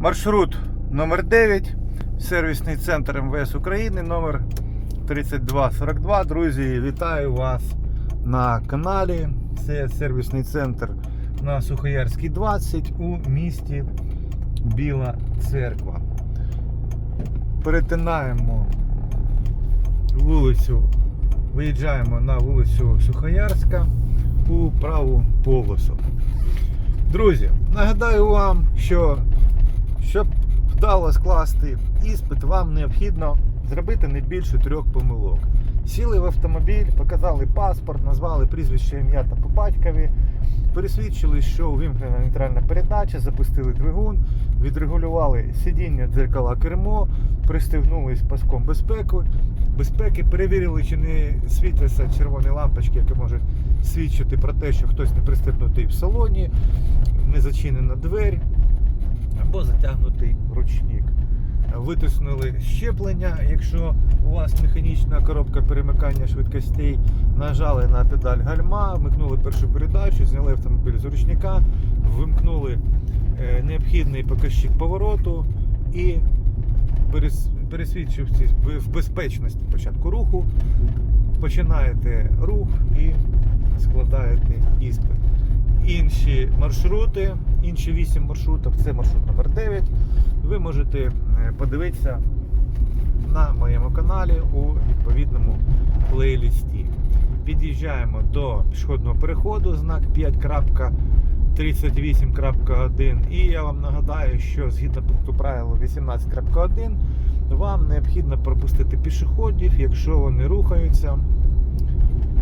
Маршрут номер 9 сервісний центр МВС України номер 3242. Друзі, вітаю вас на каналі. Це сервісний центр на Сухоярській 20 у місті Біла Церква. Перетинаємо вулицю, виїжджаємо на вулицю Сухоярська у праву полосу. Друзі, нагадаю вам, що щоб вдало скласти іспит, вам необхідно зробити не більше трьох помилок. Сіли в автомобіль, показали паспорт, назвали прізвище ім'я та по батькові, пересвідчили, що увімкнена нейтральна передача, запустили двигун, відрегулювали сидіння, дзеркала, кермо, пристегнулись паском безпеки, безпеки, перевірили, чи не світляться червоні лампочки, які можуть свідчити про те, що хтось не пристебнутий в салоні, не зачинена двері або затягнутий ручник. Витиснули щеплення, якщо у вас механічна коробка перемикання швидкостей, нажали на педаль гальма, вмикнули першу передачу, зняли автомобіль з ручника, вимкнули е, необхідний показчик повороту і перес- пересвідчившись в безпечності початку руху, починаєте рух і складаєте іспит. Інші маршрути, інші 8 маршрутів, це маршрут номер 9. Ви можете е, подивитися на моєму каналі у відповідному плейлісті. Під'їжджаємо до пішохідного переходу, знак 5.38.1. І я вам нагадаю, що згідно пункту правилу 18.1 вам необхідно пропустити пішоходів, якщо вони рухаються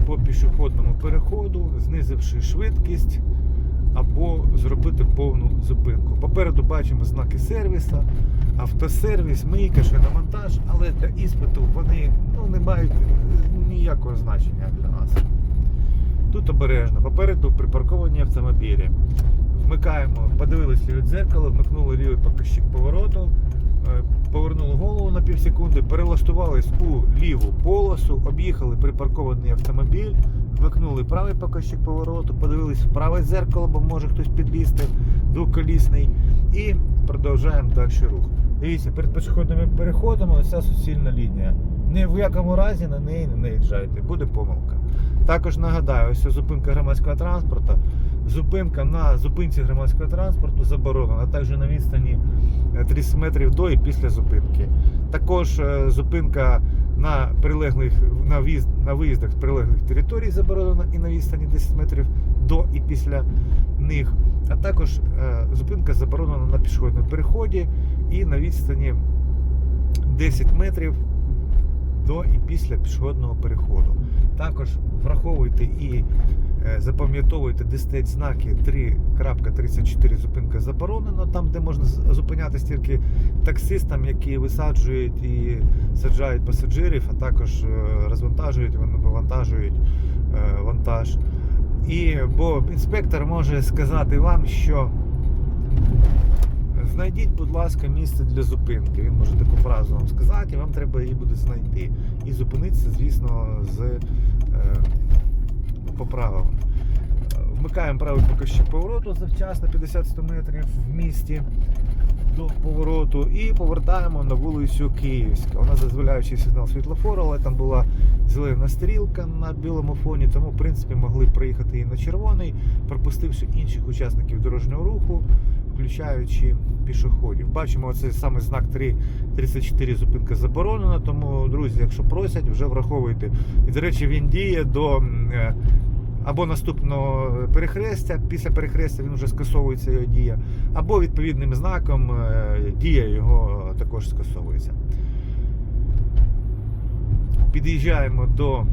по пішохідному переходу, знизивши швидкість або зробити повну зупинку. Попереду бачимо знаки сервіса, автосервіс, мийка, шиномонтаж, але для іспиту вони ну, не мають е, ніякого значення для нас. Тут обережно, попереду припарковані автомобілі. Вмикаємо, подивилися ліве дзеркало, вмикнули лівий показчик повороту, е, повернули голову на пів секунди, перелаштувались у ліву полосу, об'їхали припаркований автомобіль, вмикнули правий показчик повороту, подивились в праве дзеркало, бо може хтось підлізти, двоколісний, і продовжуємо далі рух. Дивіться, перед пішохідними переходами ось суцільна лінія. Ні в якому разі на неї не наїжджайте, буде помилка. Також нагадаю, ось зупинка громадського транспорту. Зупинка на зупинці громадського транспорту заборонена, а також на відстані е, 30 метрів до і після зупинки. Також е, зупинка на прилеглих на в'їзд на виїздах з прилеглих територій заборонена і на відстані 10 метрів до і після них. А також е, зупинка заборонена на пішохідному переході і на відстані 10 метрів до і після пішохідного переходу. Також враховуйте і е, запам'ятовуйте, де стоять знаки 3.34 зупинка заборонена, там, де можна зупинятися тільки таксистам, які висаджують і саджають пасажирів, а також е, розвантажують, вивантажують е, вантаж. І бо інспектор може сказати вам, що знайдіть, будь ласка, місце для зупинки. Він може таку фразу вам сказати, і вам треба її буде знайти. І зупинитися, звісно, з е. Вмикаємо правий показчик повороту завчасно 50-100 метрів в місті до повороту і повертаємо на вулицю Київська. У нас дозволяючий сигнал світлофору, але там була зелена стрілка на білому фоні, тому в принципі могли проїхати і на червоний, пропустивши інших учасників дорожнього руху, включаючи пішоходів. Бачимо, оцей саме знак 3.34 зупинка заборонена. Тому, друзі, якщо просять, вже враховуйте. І, до речі, він діє до. Або наступного перехрестя, після перехрестя він вже скасовується його дія, або відповідним знаком е, дія його також скасовується. Під'їжджаємо до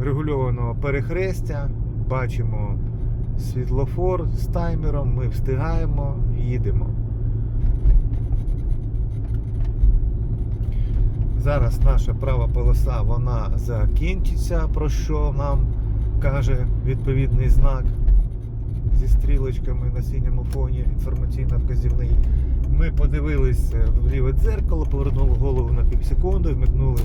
регульованого перехрестя, бачимо світлофор з таймером, ми встигаємо, їдемо. Зараз наша права полоса вона закінчиться, про що нам каже відповідний знак зі стрілочками на синьому фоні, інформаційно-вказівний. Ми подивились в ліве дзеркало, повернули голову на півсекунди, вмикнули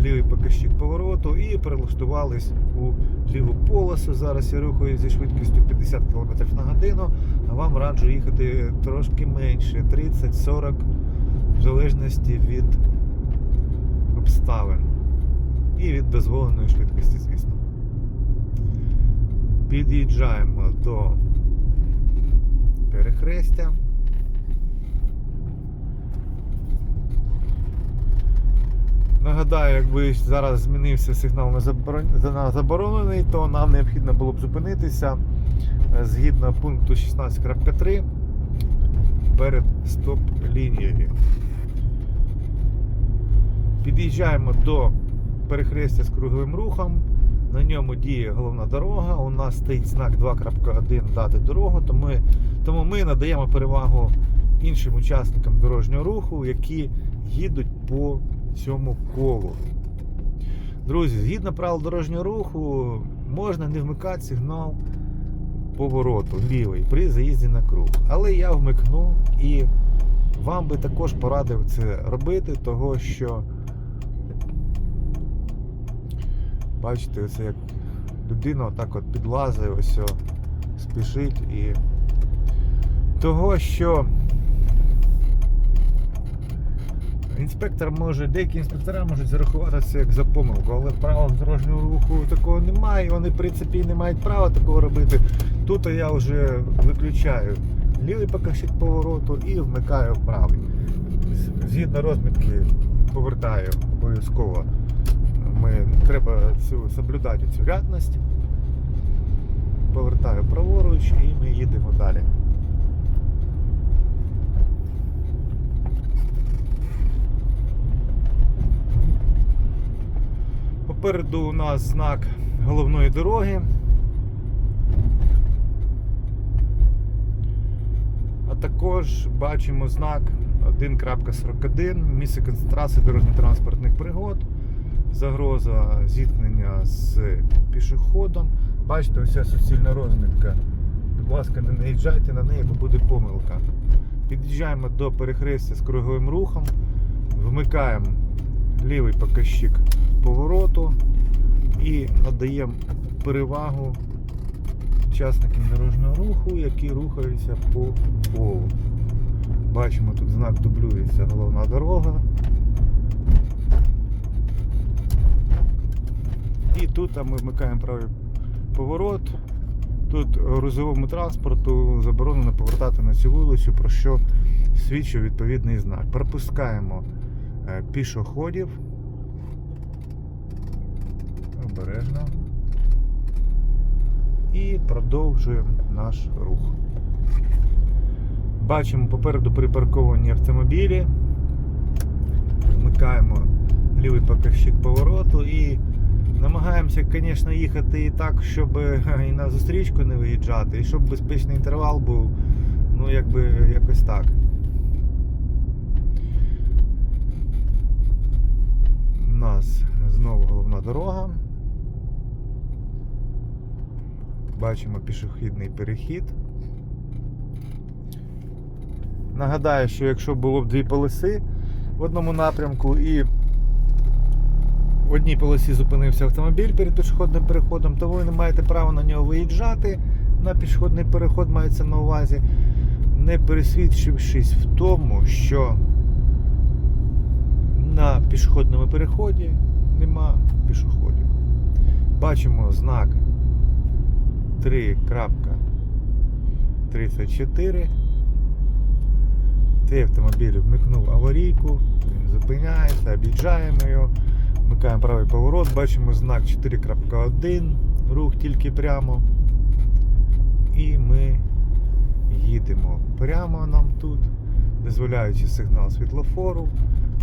лівий показчик повороту і перелаштувались у ліву полосу. Зараз я рухаю зі швидкістю 50 км на годину, а вам раджу їхати трошки менше 30-40 в залежності від обставин і від дозволеної швидкості, звісно. Під'їжджаємо до перехрестя. Нагадаю, якби зараз змінився сигнал на заборонений, то нам необхідно було б зупинитися е, згідно пункту 16.3 перед стоп-лінією. Під'їжджаємо до перехрестя з круговим рухом. На ньому діє головна дорога. У нас стоїть знак 2.1 дати дорогу, тому ми, тому ми надаємо перевагу іншим учасникам дорожнього руху, які їдуть по цьому колу. Друзі, згідно правил дорожнього руху, можна не вмикати сигнал повороту лівий при заїзді на круг. Але я вмикну і вам би також порадив це робити, того що бачите, це як людина отак от підлазить, ось о, спішить і того, що Інспектор може, деякі інспектора можуть зарахувати це як за помилку, але правил дорожнього руху такого немає, вони в принципі не мають права такого робити. Тут я вже виключаю лівий показчик повороту і вмикаю правий. Згідно розмітки повертаю обов'язково. Ми, треба цю, соблюдати цю рядність. Повертаю праворуч і ми їдемо далі. Попереду у нас знак головної дороги. А також бачимо знак 1.41, місце концентрації дорожньо-транспортних пригод, загроза зіткнення з пішоходом. Бачите, ось суцільна розмітка. Будь ласка, не наїжджайте на неї, бо буде помилка. Під'їжджаємо до перехрестя з круговим рухом, вмикаємо лівий показчик повороту і надаємо перевагу учасникам дорожнього руху, які рухаються по колу. Бачимо, тут знак дублюється головна дорога. І тут а, ми вмикаємо правий поворот. Тут грузовому транспорту заборонено повертати на цю вулицю, про що свідчив відповідний знак. Пропускаємо е, пішоходів. Обережно. І продовжуємо наш рух. Бачимо попереду припарковані автомобілі. Вмикаємо лівий показчик повороту і намагаємося, звісно, їхати і так, щоб і на зустрічку не виїжджати, і щоб безпечний інтервал був, ну якби якось так. У нас знову головна дорога. Бачимо пішохідний перехід. Нагадаю, що якщо було б дві полоси в одному напрямку і в одній полосі зупинився автомобіль перед пішохідним переходом, то ви не маєте права на нього виїжджати. На пішохідний переход мається на увазі, не пересвідчившись в тому, що на пішохідному переході нема пішоходів. Бачимо знак 3.34. Цей автомобіль вмикнув аварійку, він зупиняється, об'їжджаємо його, вмикаємо правий поворот, бачимо знак 4.1, рух тільки прямо. І ми їдемо прямо нам тут, дозволяючи сигнал світлофору.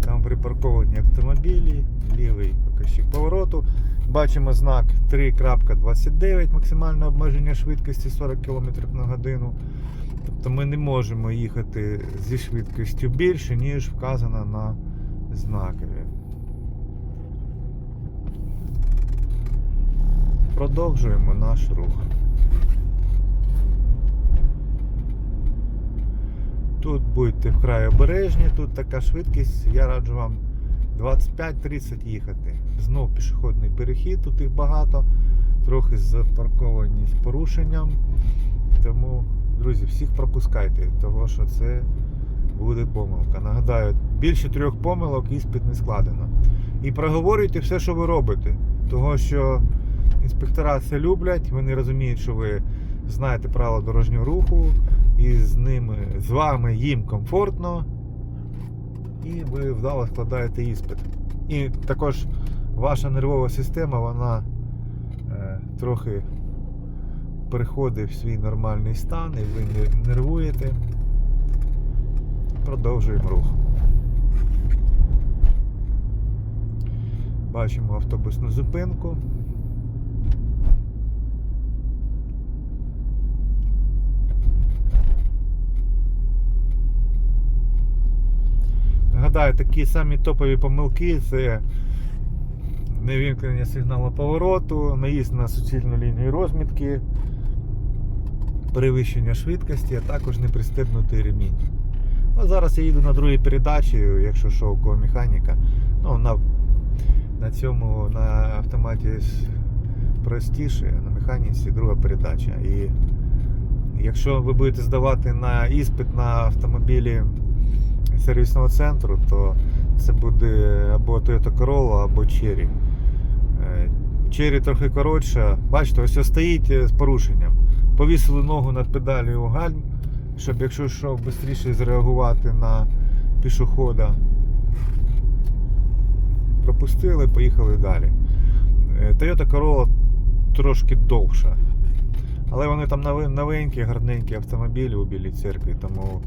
Там припарковані автомобілі, лівий показчик повороту. Бачимо знак 3.29, максимальне обмеження швидкості 40 км на годину. Тобто ми не можемо їхати зі швидкістю більше, ніж вказано на знакові. Продовжуємо наш рух. Тут будьте вкрай обережні, тут така швидкість, я раджу вам 25-30 їхати. Знов пішохідний перехід, тут їх багато, трохи запарковані з порушенням. Тому, друзі, всіх пропускайте, того що це буде помилка. Нагадаю, більше трьох помилок іспит не складено. І проговорюйте все, що ви робите. Того що інспектора це люблять, вони розуміють, що ви знаєте правила дорожнього руху, і з ними, з вами їм комфортно, і ви вдало складаєте іспит. І також ваша нервова система, вона е, трохи переходить в свій нормальний стан, і ви не нервуєте. Продовжуємо рух. Бачимо автобусну зупинку. Нагадаю, такі самі топові помилки це невімкнення сигналу повороту, наїзд на суцільну лінію розмітки, перевищення швидкості, а також непристебнутий ремінь. Ну, зараз я їду на другій передачі, якщо що, у кого механіка. Ну, на, на цьому на автоматі простіше, на механіці друга передача. І якщо ви будете здавати на іспит на автомобілі сервісного центру, то це буде або Toyota Corolla, або Cherry. Е, Cherry трохи коротша. Бачите, ось стоїть е, з порушенням. Повісили ногу над педалю гальм, щоб якщо що, швидше зреагувати на пішохода. Пропустили, поїхали далі. Е, Toyota Corolla трошки довша. Але вони там новенькі, гарненькі автомобілі у Білій церкві, тому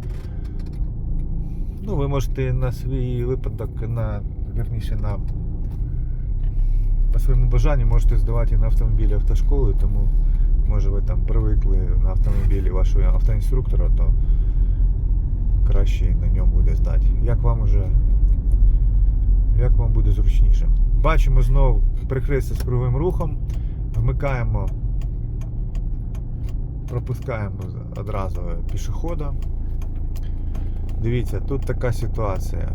ну, ви можете на свій випадок, на, вірніше, на, по своєму бажанню можете здавати і на автомобілі автошколи, тому може ви там привикли на автомобілі вашого автоінструктора, то краще на ньому буде здати. Як вам уже як вам буде зручніше. Бачимо знову перехрестя з круговим рухом, вмикаємо, пропускаємо одразу пішохода. Дивіться, тут така ситуація.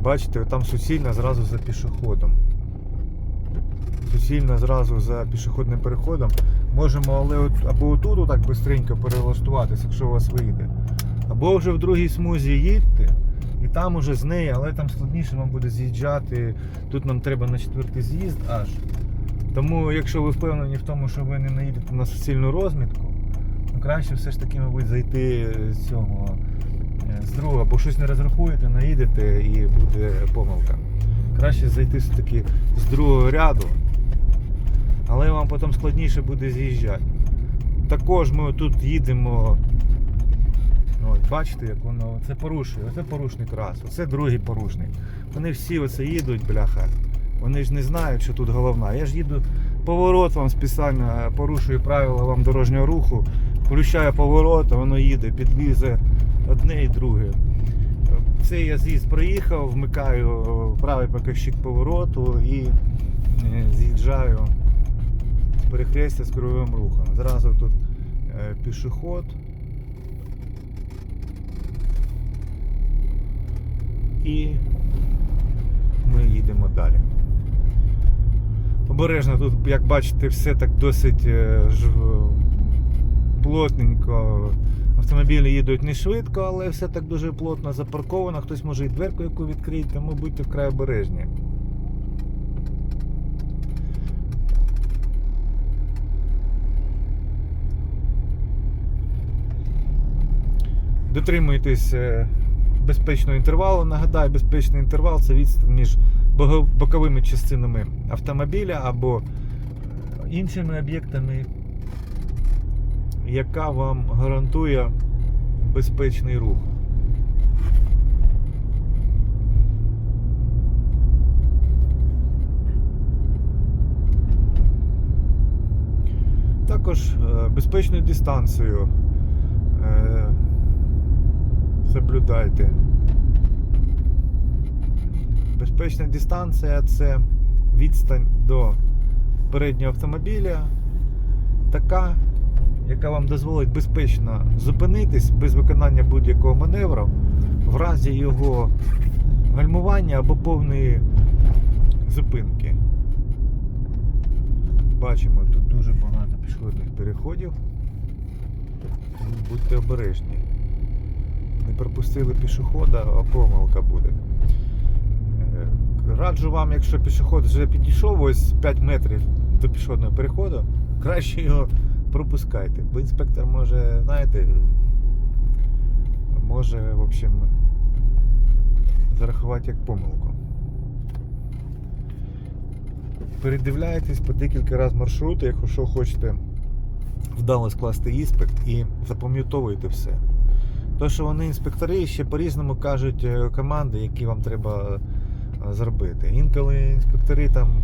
Бачите, там суцільна зразу за пішоходом. Суцільна зразу за пішохідним переходом. Можемо але от, або отут отак швидко перелаштуватися, якщо у вас вийде. Або вже в другій смузі їдьте, і там уже з неї, але там складніше вам буде з'їжджати. Тут нам треба на четвертий з'їзд аж. Тому, якщо ви впевнені в тому, що ви не наїдете на суцільну розмітку, ну краще все ж таки, мабуть, зайти з цього з другого, бо щось не розрахуєте, наїдете і буде помилка. Краще зайти все-таки з другого ряду, але вам потім складніше буде з'їжджати. Також ми тут їдемо. От, бачите, як воно це порушує, оце порушник раз, оце другий порушник. Вони всі оце їдуть, бляха. Вони ж не знають, що тут головна. Я ж їду поворот вам спеціально порушую правила вам дорожнього руху, включаю поворот, воно їде, підлізе одне і друге. Цей я з'їзд проїхав, вмикаю правий показчик повороту і е, з'їжджаю перехрестя з круговим рухом. Зразу тут е, пішоход. І ми їдемо далі. Обережно тут, як бачите, все так досить е, плотненько. Автомобілі їдуть не швидко, але все так дуже плотно запарковано. Хтось може і дверку яку відкрити, тому будьте вкрай обережні. Дотримуйтесь е, безпечного інтервалу. Нагадаю, безпечний інтервал це відстань між боковими частинами автомобіля або іншими об'єктами, яка вам гарантує безпечний рух. Також е, безпечну дистанцію е, соблюдайте. Безпечна дистанція це відстань до переднього автомобіля, така, яка вам дозволить безпечно зупинитись без виконання будь-якого маневру в разі його гальмування або повної зупинки. Бачимо, тут дуже багато пішохідних переходів. Будьте обережні. Не пропустили пішохода, а помилка буде. Е, Раджу вам, якщо пішоход вже підійшов ось 5 метрів до пішохідного переходу, краще його пропускайте. Бо інспектор може, знаєте, може, в общем, зарахувати як помилку. Передивляйтесь по декілька разів маршрути, якщо хочете вдало скласти іспит і запам'ятовуйте все. То, що вони інспектори ще по-різному кажуть е, команди, які вам треба е, зробити. Інколи інспектори там.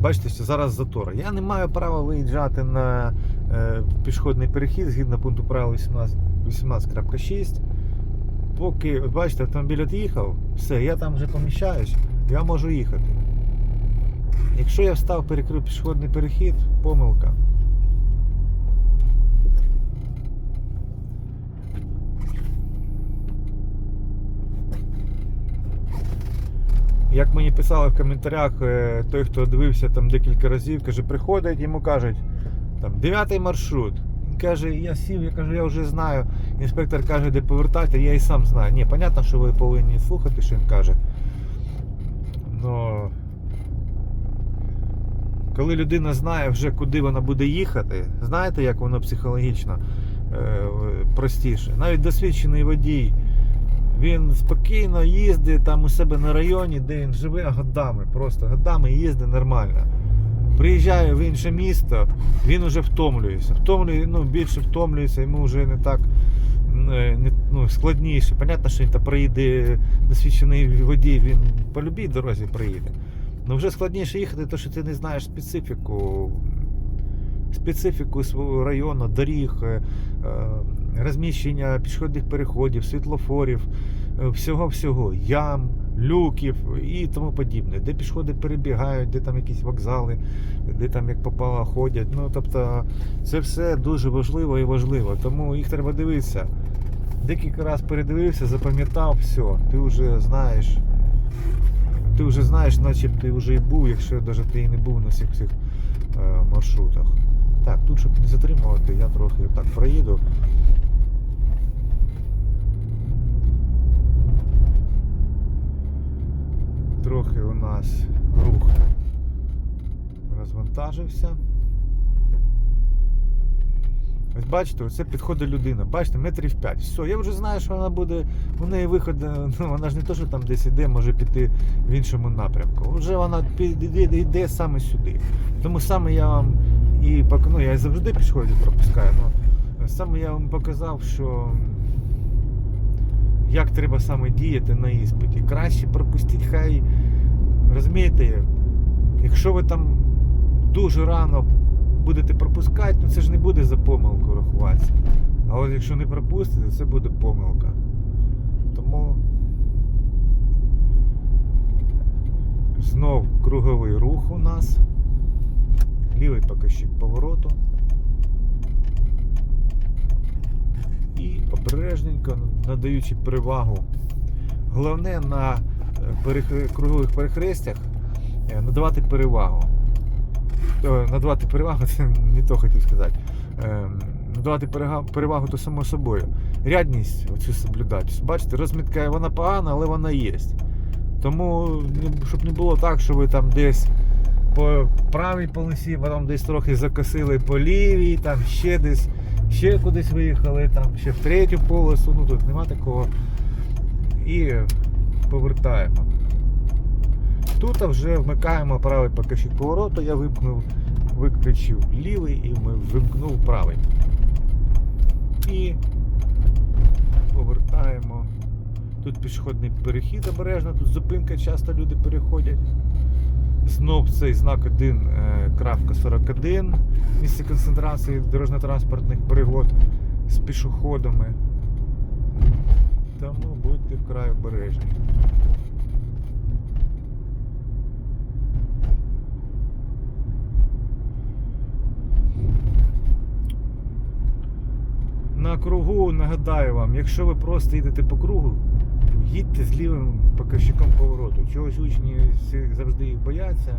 Бачите, що зараз затор. Я не маю права виїжджати на е, пішохідний перехід згідно пункту правил 18 18.6. Поки, от бачите, автомобіль від'їхав, все, я там вже поміщаюсь, я можу їхати. Якщо я встав, перекрив пішохідний перехід, помилка. Як мені писали в коментарях, е, той, хто дивився там декілька разів, каже, приходить, йому кажуть, там дев'ятий маршрут. Він каже, я сів, я кажу, я вже знаю. Інспектор каже, де повертати, я і сам знаю. Ні, понятно, що ви повинні слухати, що він каже. Но коли людина знає вже, куди вона буде їхати, знаєте, як воно психологічно е, простіше. Навіть досвідчений водій. Він спокійно їздить там у себе на районі, де він живе годами, просто годами їздить нормально. Приїжджає в інше місто, він вже втомлюється. Втомлює, ну, більше втомлюється, йому вже не так е, не, ну, складніше. Понятно, що він там проїде досвідчений водій, він по любій дорозі проїде. Ну вже складніше їхати, тому що ти не знаєш специфіку, специфіку свого району, доріг, е, е, розміщення пішохідних переходів, світлофорів, е, всього-всього, ям, люків і тому подібне. Де пішоходи перебігають, де там якісь вокзали, де там як попало ходять. Ну тобто це все дуже важливо і важливо. Тому їх треба дивитися. Декілька разів передивився, запам'ятав, все, ти вже знаєш. Ти вже знаєш, наче б ти вже і був, якщо навіть ти і не був на всіх цих е, маршрутах. Так, тут, щоб не затримувати, я трохи так проїду. Трохи у нас рух розвантажився. Ось бачите, оце підходить людина. Бачите, метрів 5. Все, я вже знаю, що вона буде. У неї виход, ну вона ж не то, що там десь іде, може піти в іншому напрямку. Вже вона піде, йде саме сюди. Тому саме я вам і ну, я завжди пішоходів пропускаю. Ну, саме я вам показав, що як треба саме діяти на іспиті. Краще пропустіть, хай розумієте, якщо ви там дуже рано будете пропускати, то це ж не буде за помилку рахуватися. А от якщо не пропустите, це буде помилка. Тому знов круговий рух у нас. Лівий покажчик повороту. І обережненько надаючи перевагу. Головне на е, кругових перехрестях е, надавати перевагу. Е, Надавати перевагу, це не то хотів сказати. Надавати перевагу то само собою. Рядність оцю соблюдати. Бачите, розмітка вона погана, але вона є. Тому, щоб не було так, що ви там десь по правій полосі, потім десь трохи закосили по лівій, там ще десь, ще кудись виїхали, там ще в третю полосу, ну тут нема такого. І повертаємо. Тут вже вмикаємо правий покажчик повороту, я вимкнув, виключив лівий і вимкнув правий. І повертаємо. Тут пішохідний перехід обережно, тут зупинка, часто люди переходять. Знов цей знак 1, е, крапка 41, місце концентрації дорожньо-транспортних пригод з пішоходами. Тому будьте вкрай обережні. Кругу, нагадаю вам, якщо ви просто їдете по кругу, їдьте з лівим показчиком повороту. Чогось учні завжди їх бояться.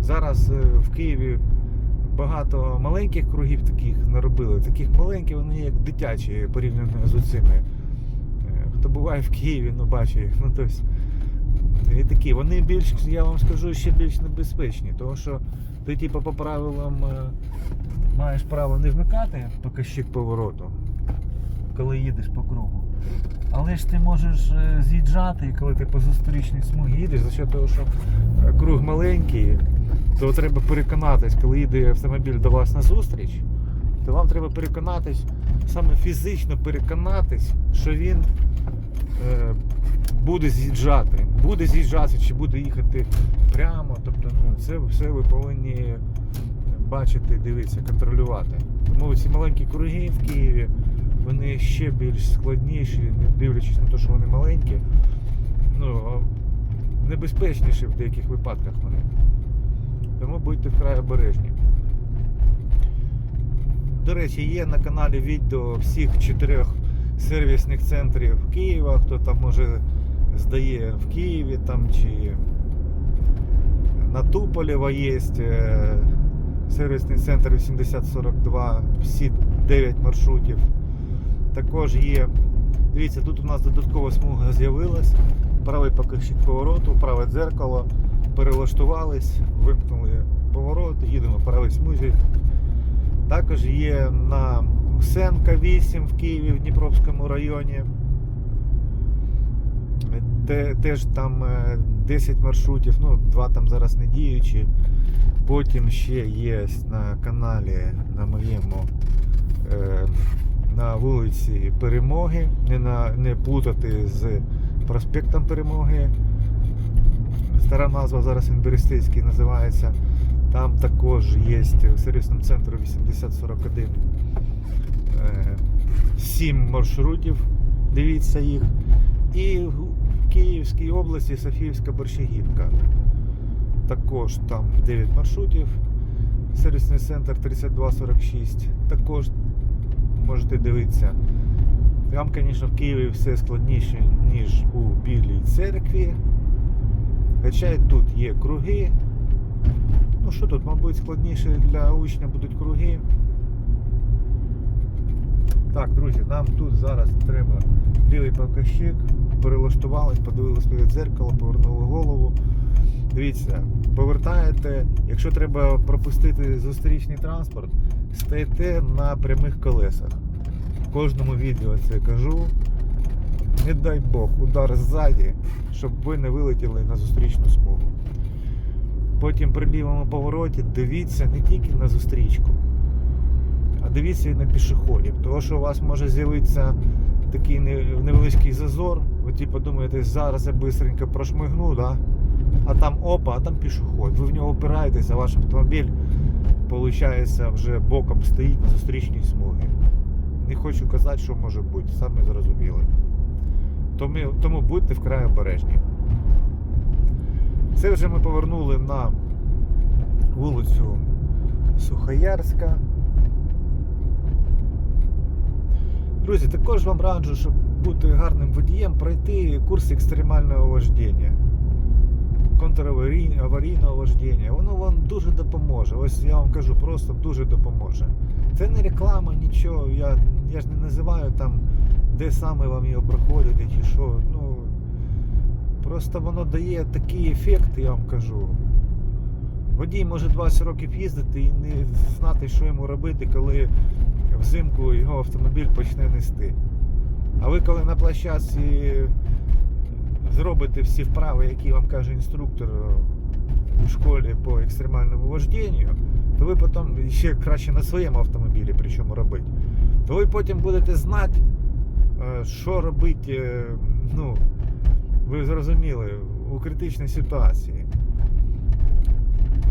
Зараз е, в Києві багато маленьких кругів таких наробили. Таких маленьких, вони як дитячі порівняно з оцими. Е, Хто буває в Києві, ну бачить їх. Ну, тобто, і такі, вони більш, я вам скажу, ще більш небезпечні, тому що ти типу, по правилам е, маєш право не вмикати показчик повороту, коли їдеш по кругу. Але ж ти можеш е, з'їжджати, коли ти по зустрічній смугі їдеш, за того, що е, круг маленький, то треба переконатись, коли їде автомобіль до вас на зустріч, то вам треба переконатись, саме фізично переконатись, що він е, буде з'їжджати. Буде з'їжджати чи буде їхати прямо. Тобто, ну, це все ви повинні бачити, дивитися, контролювати. Тому ці маленькі круги в Києві, вони ще більш складніші, не дивлячись на те, що вони маленькі. Ну, небезпечніші в деяких випадках вони. Тому будьте вкрай обережні. До речі, є на каналі відео всіх чотирьох сервісних центрів Києва, хто там може здає в Києві там чи на Туполєва є е, сервісний центр 8042, всі 9 маршрутів. Також є. Дивіться, тут у нас додаткова смуга з'явилась. Правий показчик повороту, праве дзеркало. Перелаштувались, вимкнули поворот, їдемо в правій смузі. Також є на Усенка 8 в Києві, в Дніпровському районі. Теж там е, 10 маршрутів, ну, два там зараз не діючі. Потім ще є на каналі на моєму е, на вулиці Перемоги. Не, на, не плутати з проспектом Перемоги. Стара назва зараз він називається. Там також є в сервісному центрі 8041 е, 7 маршрутів. Дивіться їх. І в Київській області Софіївська Борщагівка. Також там 9 маршрутів. Сервісний центр 3246. Також можете дивитися. Там, звісно, в Києві все складніше, ніж у Білій церкві. Хоча і тут є круги. Ну що тут, мабуть, складніше для учня будуть круги. Так, друзі, нам тут зараз треба лівий показчик, перелаштувались, подивились в дзеркало, повернули голову. Дивіться, повертаєте, якщо треба пропустити зустрічний транспорт, стаєте на прямих колесах. В кожному відео це кажу. Не дай Бог, удар ззаді, щоб ви не вилетіли на зустрічну смугу. Потім при лівому повороті дивіться не тільки на зустрічку, а дивіться і на пішоходів. Тому що у вас може з'явитися такий невеличкий зазор. Ви типу думаєте, зараз я швидко прошмигну, да? А там опа, а там пішоход. Ви в нього опираєтесь, а ваш автомобіль, виходить, вже боком стоїть на зустрічній смугі. Не хочу казати, що може бути, самі зрозуміли. Тому, тому будьте вкрай обережні. Це вже ми повернули на вулицю Сухоярська. Друзі, також вам раджу, щоб бути гарним водієм, пройти курс екстремального вождіння. Контраварійного вождіння. Воно вам дуже допоможе. Ось я вам кажу, просто дуже допоможе. Це не реклама, нічого. Я, я ж не називаю там, де саме вам його проходити чи що. Ну, Просто воно дає такий ефект, я вам кажу. Водій може 20 років їздити і не знати, що йому робити, коли взимку його автомобіль почне нести. А ви коли на площадці зробите всі вправи, які вам каже інструктор у школі по екстремальному вождінню, то ви потім ще краще на своєму автомобілі причому робити, то ви потім будете знати, е, що робити, е, ну, ви зрозуміли, у критичній ситуації.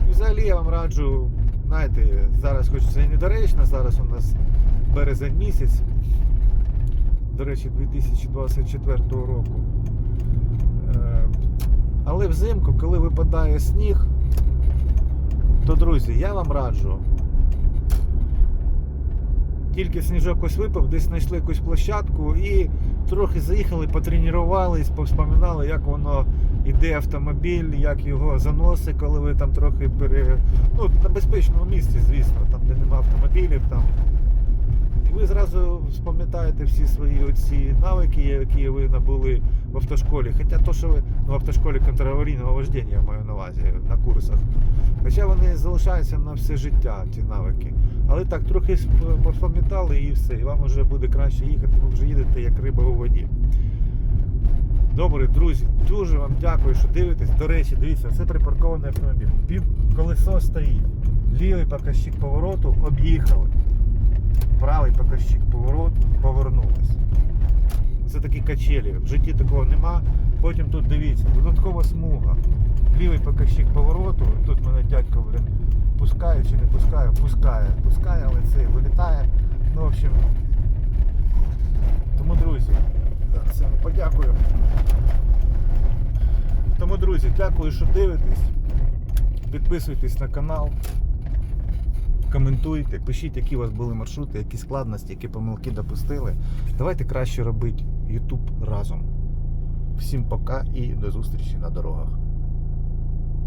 І взагалі я вам раджу, знаєте, зараз хоч це недоречно, зараз у нас березень місяць, до речі, 2024 року. Але взимку, коли випадає сніг, то, друзі, я вам раджу Тільки сніжок ось випав, десь знайшли якусь площадку і трохи заїхали, потренувались, повспоминали, як воно іде автомобіль, як його заносить, коли ви там трохи пере... ну, на безпечному місці, звісно, там, де нема автомобілів. Там. І ви зразу спам'ятаєте всі свої оці навики, які ви набули в автошколі. Хоча то, що ви ну, в автошколі контраварійного вождіння, я маю на увазі на курсах. Хоча вони залишаються на все життя, ці навики. Але так, трохи поспам'ятали і все, і вам вже буде краще їхати, ви вже їдете як риба у воді. Добре, друзі, дуже вам дякую, що дивитесь. До речі, дивіться, це припаркований автомобіль. Під колесо стоїть. Лівий показчик повороту об'їхали. Правий показчик повороту повернулись. Це такі качелі. В житті такого нема. Потім тут дивіться, додаткова смуга. Лівий показчик повороту. Тут мене дядько, блін, пускає чи не пускає, пускає, пускає, але це вилітає. Ну, в общем. Тому, друзі, вам подякую. Тому, друзі, дякую, що дивитесь. Підписуйтесь на канал. Коментуйте, пишіть, які у вас були маршрути, які складності, які помилки допустили. Давайте краще робити YouTube разом. Всім пока і до зустрічі на дорогах.